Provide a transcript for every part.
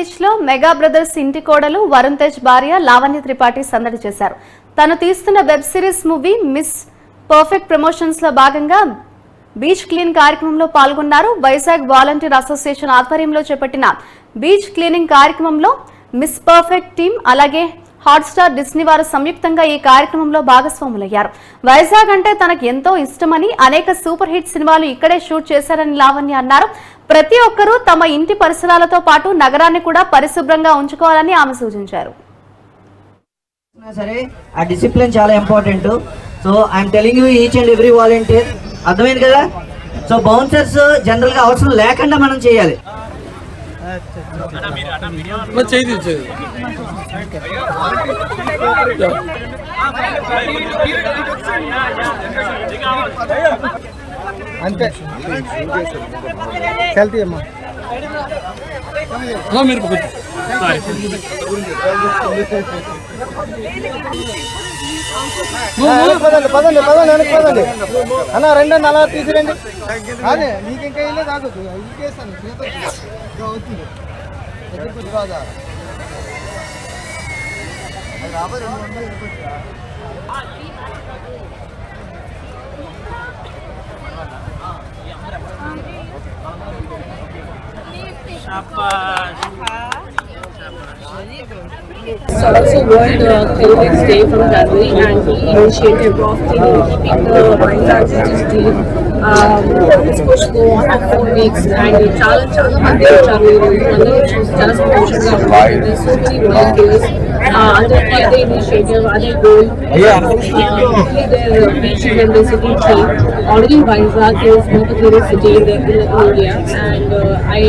బీచ్లో mega brothers ఇంటి కోడలు వరుణ్ తేజ్ భార్య లావణ్య త్రిపాఠి సందడి చేశారు. తను తీస్తున్న web series movie Miss Perfect ప్రమోషన్స్లో భాగంగా బీచ్ క్లీన్ కార్యక్రమంలో పాల్గొన్నారు. వైజాగ్ వాలంటీర్ అసోసియేషన్ ఆధ్వర్యంలో చేపట్టిన బీచ్ క్లీనింగ్ కార్యక్రమంలో మిస్ పర్ఫెక్ట్ టీం అలాగే హాట్స్టార్ డిస్నీ వారు సంయుక్తంగా ఈ కార్యక్రమంలో భాగస్వాములయ్యారు. వైజాగ్ అంటే తనకు ఎంతో ఇష్టమని అనేక సూపర్ హిట్ సినిమాలు ఇక్కడే షూట్ చేశారని లావణ్య అన్నారు. ప్రతి ఒక్కరూ తమ ఇంటి పరిసరాలతో పాటు నగరాన్ని కూడా పరిశుభ్రంగా ఉంచుకోవాలని ఆమె సూచించారు. సరే ఆ డిసిప్లిన్ చాలా important. So I'm telling you each and every volunteer అర్థమైంది కదా? సో బౌన్సర్స్ జనరల్గా అవసరం లేకుండా మనం చేయాలి. మరి చేయి తీసేది అంతే. అమ్మా. మీరు పదండి పదండి పదండి వెనక్కి పదండి. అన్న రెండు అన్న అలా తీసిరండి. అదే నీకు ఇంకా ఇల్లే తాగొద్దు ఇంకేస్తాను అవుతుంది It's also World uh, Heritage Day from January and he initiated walking, keeping the wine ancestors clean. Um, it's supposed to go on for four weeks and చాలా చాలా మంది వచ్చారు ఈ రోజు అందరూ చూసి చాలా సంతోషంగా ఉంది There's so many volunteers. Uh, అందరికీ అదే ఇనిషియేటివ్ అదే goal their beach and the city clean. Already Vizag is one of the cleanest city in the, in the India and uh, I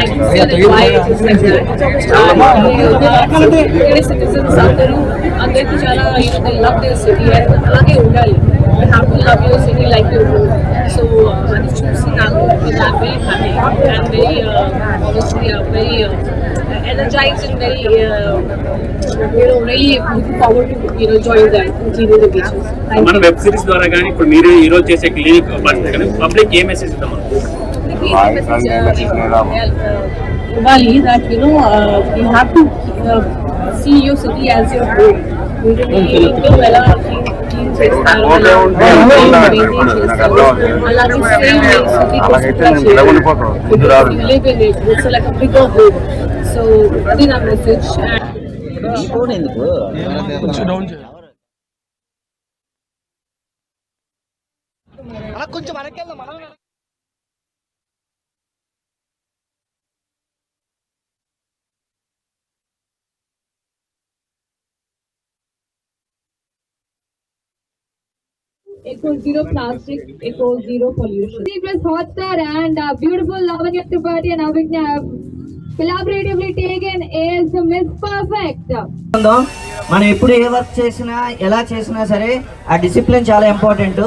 I can see like why it is like that. వేరే citizens అందరూ అందరికీ చాలా you know they love their city and అలాగే ఉండాలి very happy and very uh, honestly uh, very uh, energized and very uh, you know really looking forward to you know join that cleaning the beaches మన web series ద్వారా కానీ ఇప్పుడు మీరు ఈ రోజు చేసే క్లినిక్ పబ్లిక్ ఏ మెసేజ్ ఇద్దాం ఇవ్వాలి that you know you have to see your city as your home మీరు ఎలా సో అది నా మెసేజ్ కొంచెం కొంచెం వెనక్కి వెళ్దాం మనం equal zero plastic equal zero pollution It was hot Hotstar and uh, beautiful Lavanya Tripathi and Avigna have collaboratively taken as the Miss Perfect. మనం ఎప్పుడు ఏ వర్క్ చేసినా ఎలా చేసినా సరే ఆ డిసిప్లిన్ చాలా ఇంపార్టెంట్